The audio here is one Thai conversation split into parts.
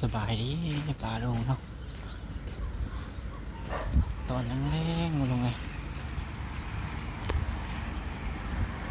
สบายดีปลาลงเนาะตอนแรงมาลงไง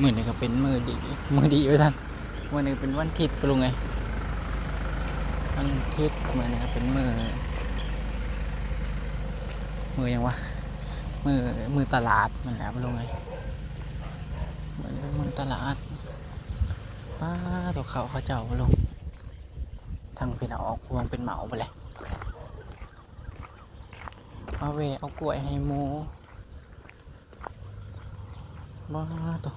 มือนี่ก็เป็นมือดีมือดีไว้ท่านมือนี่เป็นวันทิตย์ปลงไงวันทิตย์มือนี่ก็เป็นมือมือยังวะมือมือตลาดมันแหละปลงไงเหมือนเป็นมือตลาด ป้าตัวเขาเขาเจ้าลงทางเป็นเอาออกพวงเป็นเหมาไปเลยเอาเวเอากล้วยให้หมูบ้าตัว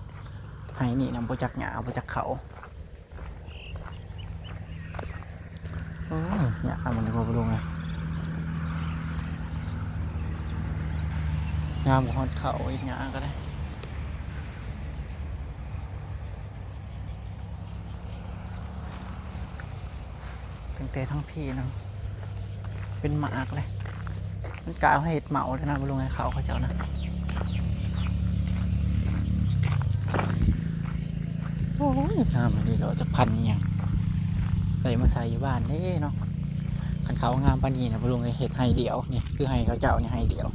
ให้นี่นำไปจากหยาไปจากเขาโอ้ยหยามันก็บ่ลงไงงามกว่าฮอดเขาอีกหยาก็ได้ ตั้งแต่ทั้งพี่นะเป็นหมากเลย มันกล่าวให้เห็ดเหมาเลยนะบลุงไงเขาเขาเจ้านะโอ้ยงามดีเราจะพันเนียงเลยมาใส่อยู่บ้านเด้เนาะขันเขางามปานีนะบลุงไงเห็ดให้เดียวนี่คือให้เขาเจ้านี่ให้เดียว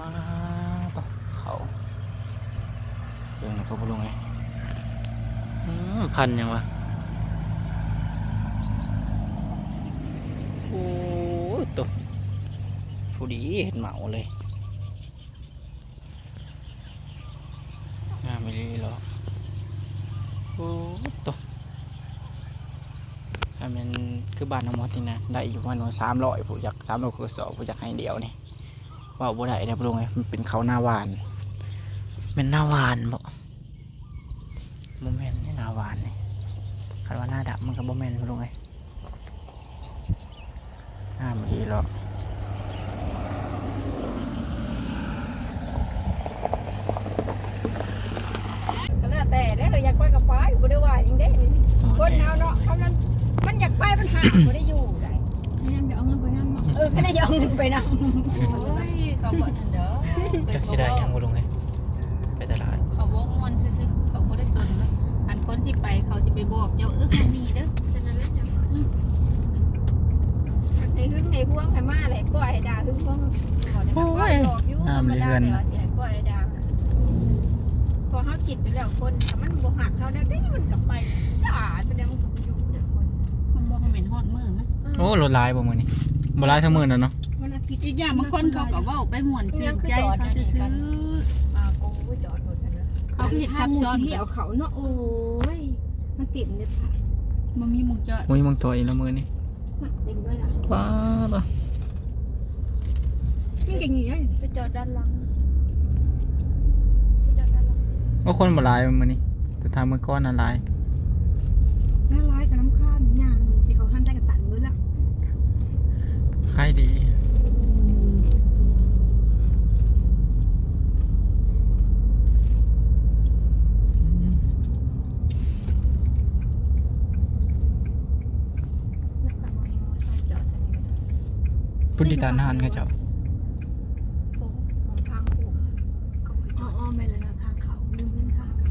มาต่อเขาเดี๋ยวนะก็บลุงไงอืม พันยังวะโอ้ตัวผู้ดีเห็นเหมาเลยงามไม่ดีหรอกโอ้ตัวถ้ามันคือบ้านน้องมดนี่นะได้อยู่ประมาณสามร้อยผู้อยากสามร้อยคือสองผู้อยากให้เดียวนี่ว่าบ่ได้ได้ปรุงไงมันเป็นเขาหน้าวานเป็นหน้าวานบ่ โมเมนต์นี่หนาหวานนี่คันว่าหน้าดำมันก็โมเมนต์ลงไงหน้ามันดีหรอกก็แล้วแต่ได้ออยากไปกับไปบ่ได้ว่าหยังเด้คนเฮาเนาะเขานั้นมันอยากไปมันหาบ่ได้อยู่ได้ยังเดี๋ยวเอาเงินไปนั่งเนาะเออก็ได้เอาเงินไปนำโอ้ยเขาบอกนั่นเด้อจักสิได้ยังบ่ลงไงไปตลาด เขาบอกมวนซื่อๆเขาบ่ได้สนเลย อันคนที่ไปเขาสิไปบอกเจ้าเออคนนี้เด้อฉะนั้นแล้วจังไอ้หึงไอ้ห่วงให้มาแหละปล่อยให้ด่าหึงบ่บ่ได้ปล่อยหลอกอยู่ธรรมดาแล้วสิให้ปล่อยให้ด่าพอเฮาคิดไปแล้วคนถ้ามันบ่หักเขาแล้วได้มันก็ไปด่าไปแล้วมันก็บ่อยู่เด้อคนมันบอกเขาเหม็นฮอดมือมั้ยโอ้รถลายบ่มื้อนี้บ่ลายเท่ามื้อนั้นเนาะวันอาทิตย์อีกอย่างบางคนเขาก็เว้าไปม่วนชื่นใจเขาซื่อมากูจอดรถกันนะๆเขาเฮ็ดซับซ้อนเลี้ยวเขาเนาะโอ้ย มันติดเนี่ยค่ะบ่มีหมุงจอดมื้อนี้มึงตัวอีกแล้วมื้อนี้ติดด้วยล่ะป้าดอะนี่อย่างงี้ไปจอดด้านหลังไปจอดด้านหลังว่าคนบ่ลายมื้อนี้แต่ทางมื้อก่อนน่ะลายแม่ร้ายกับน้ำข้านย่างที่เขาหั่นได้กับตันมือละ ขายดีอืม นักสั่งมอไซค์จอดอันนี้ พุ ทธิตานทานเขาเจ้าโค้งของทางโค้งก็ไปจอดอ้อไม่เลยนะทางเขาลืมเส้นทางเขา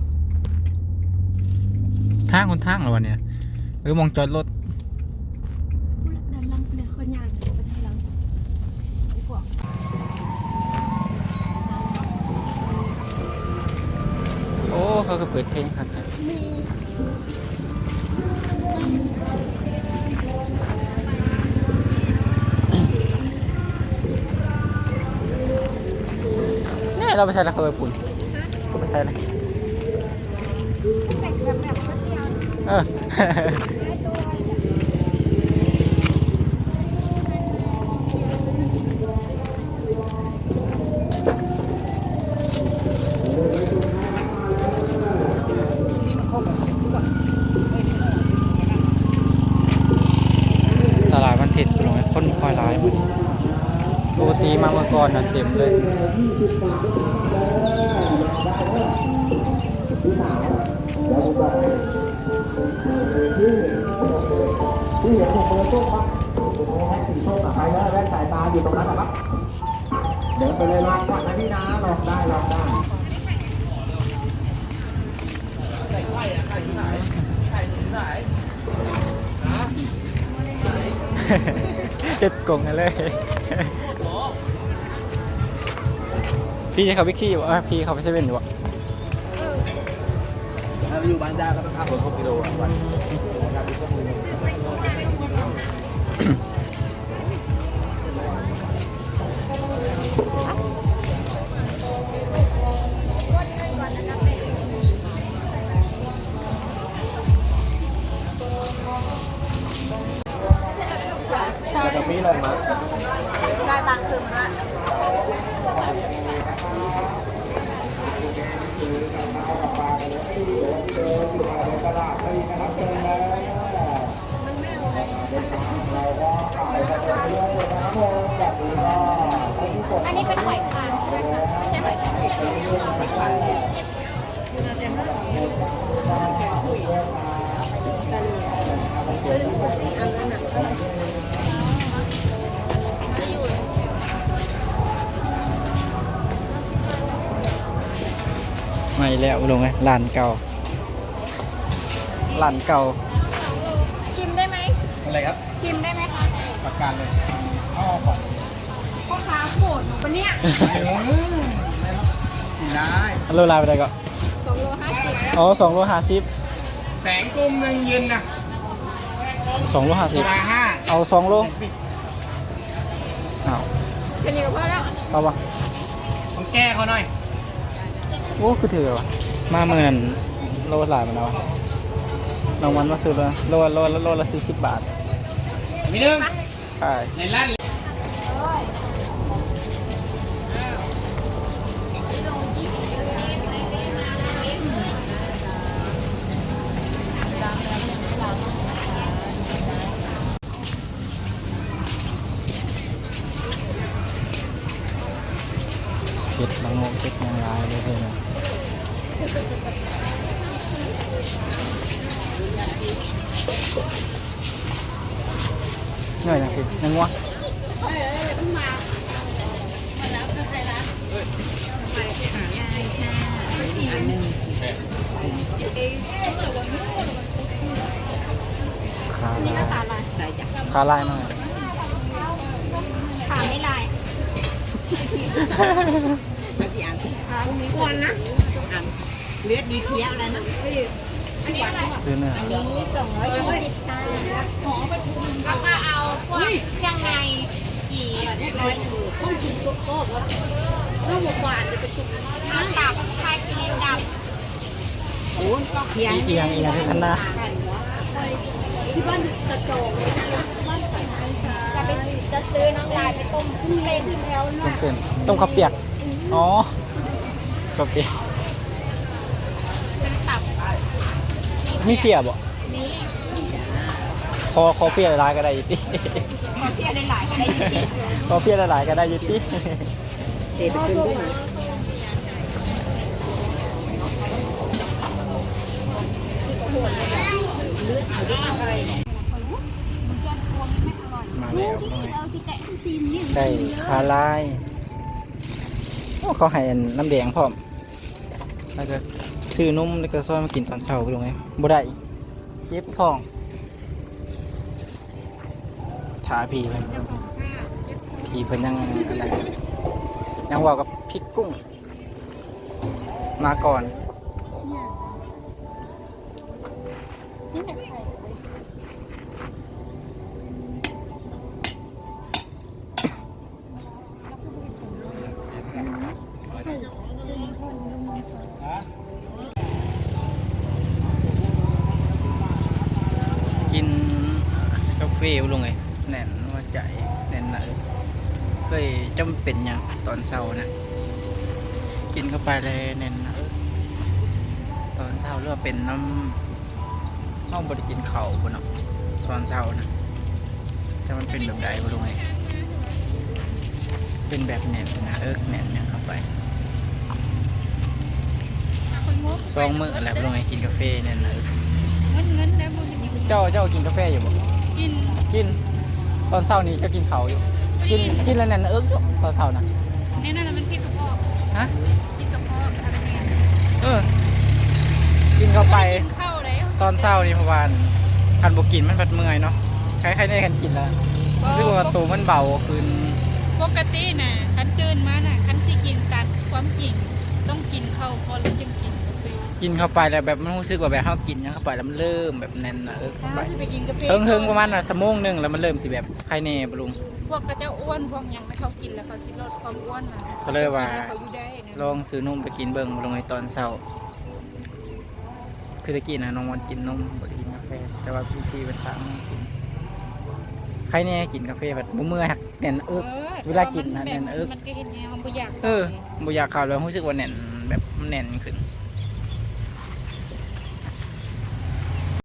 ทางคนทางเหรอวะเนี่ยเออมองจอดรถด้านหลังเนี่ยคนย่างไปด้านหลังไอ้พวกโอ้เขาก็เปิดเพลงครับ มี เราไปใส่ละเขาไปปุ่นก็ไปใส่ละแต่งแบบแบบคนเดียวเออได้ตัวตลาดวันถิดไปลงให้คนคอยร้ายหมดปกติมาเมื่อก่อนน่ะเต็มเลย ที่เห็นองเปิดตู้ครับสีส้มกับไปแล้วแว่นสายตาอยู่ตรงนั้นนะครับ เดี๋ยวไปเลยลองก่อนนะพี่นะลองได้ลองได้ใส่ไข่อะไข่ที่ไข่ที่ไหนฮะเจ็ดกลงเลย พี่จะเข้าบิ๊กซี่อยู่อะพี่เข้าไปเซเว่นอยู่อะถ้าอยู่บ้านจ้าก็ต้องขับรถหกกิโลวันวัน หอยคางมาอีกแล้วลงไงร้านเก่าร้านเก่า ชิมได้ไหมอะไรครับ ชิมได้ไหมคะประกันเลยอ๋อของพ่อค้าโกรธหนูปะเนี่ย ได้โลลาไปได้ก็สองโลห้าสิบอ๋อสองโลห้าสิบแสงกุ้งหนึ่งเย็นนะสองโลห้าสิบราห้าเอาสองโลอ้าวเป็นยังไงพ่อแล้วเอาปะต้องแก้เขาหน่อยโอ้คือถือวะมาเมื่อนั้นโลหลายมันเอาวะรางวัลมาซื้อเลยโลโลโลละสี่สิบบาทมีหนึ่งใช่ในร้าน เผ็ดยังลายเลยเพื่อนเหนื่อยนะพี่ยังวะขาลายขาลายขาลายหน่อยขาไม่ลาย ขามีกวนนะเลือดดีเพี้ยอะไรนะอันนี้อะไรซื้อเนื้ออันนี้สองร้อยสี่สิบค่ะหอประชุมแล้วก็เอาพวกยังไงกี่ร้อยต้องชุบชุบโคกแล้วต้องหมกหวานจะไปชุบน้ำตับชากินดำโอ้ก็เพี้ยอีเอียงอีกอย่างคือคันหน้าที่บ้านกระโจงจะไปจะซื้อน้องลายไปต้มขึ้นเล่นแล้วต้มเส้นต้มข้าวเปียกอ๋อ ข้าวเปียกเป็นตับมีเปียกบ่นี้คอคอเปียกหลายๆก็ได้อยุติขอเพียได้หลายก็ได้ยินคอเปียกหลายๆก็ได้อยุติเด็ดขึ้นด้วยนะมาแล้วหน่อยเอาที่แกะซีมนี่ได้คาลายโอ้เขาให้อันน้ำแดงพร้อม แล้วก็ซื้อนมแล้วก็ซอยมากินตอนเช้าไปลงไงบ่ได้เจ็บท้องทาพีเพิ่นพีเพิ่นยังอะไรยังว่ากับพริกกุ้ง มาก่อนกิน กาแฟลงไงแน่นว่าใจแน่นหนาเคยจำเป็นอย่างตอนเช้านะกินเข้าไปเลยแน่นหนาตอนเช้าเรือว่าเป็นน้ำห้องบริกินเขาวบนเนาะตอนเช้านะจะมันเป็นแบบใดบ่ลงไงเป็นแบบแน่นนะเอิกแน่นอย่างเข้าไปสองมื้อแล้วบ่ลงไงกินกาแฟแน่นหนาเงินเงินแล้วมันเจ้าเจ้ากินกาแฟอยู่บ่กิน กิน ตอนเช้านี้เจะกินเขาวอยู่ กินกินแล้วแน่นเอิ๊กอยู่ตอนเช้านะแน่นอนมันพิษกระเพาะฮะพิษกระเพาะทำกินเออ กินเข้าไป เข้าแล้วตอนเช้านี่เพราะว่าคันบกินมันพัดเมื่อยเนาะใครใครได้กันกินแล้วรู้สึกว่าตัวมันเบาขึ้นปกติน่ะคันตื่นมาน่ะคันสิกินตัดความจริง ต้องกินข้าวก่อนแล้วจึงกิน กาแฟกินเข้าไปแล้วแบบมันรู้สึกว่าแบบเฮากินหยังเข้าไปแล้วมันเริ่มแบบแน่นนะเออถ้าเข้าไปเขาสิไปกินกาแฟเฮิงเฮิงๆประมาณน่ะสมงหนึงแล้วมันเริ่มสิแบบภายในบลุง พวกกระเจ้าอ้วนพวกหยังนะเขากินแล้วเขาสิลดความอ้วนน่ะก็เลยว่ากินแล้วเขาอยู่ได้นะลองซื้อนมไปกินเบิ่งบลุงในตอนเช้า คือตะกี้นะน้องวันกินนมบ่ได้กินกาแฟ แต่ว่าพี่พี่ๆเป็นทางกินใครเนี่ยกินกาแฟแบบบ่เมื่อยหักแน่นเอิก เวลากินน่ะมัแน่นเอิ๊กมันก็เห็นแนวมันบ่อยากเออบ่อยากเข้าแล้วรู้สึกว่าแน่นแบบมันแน่นขึ้นเ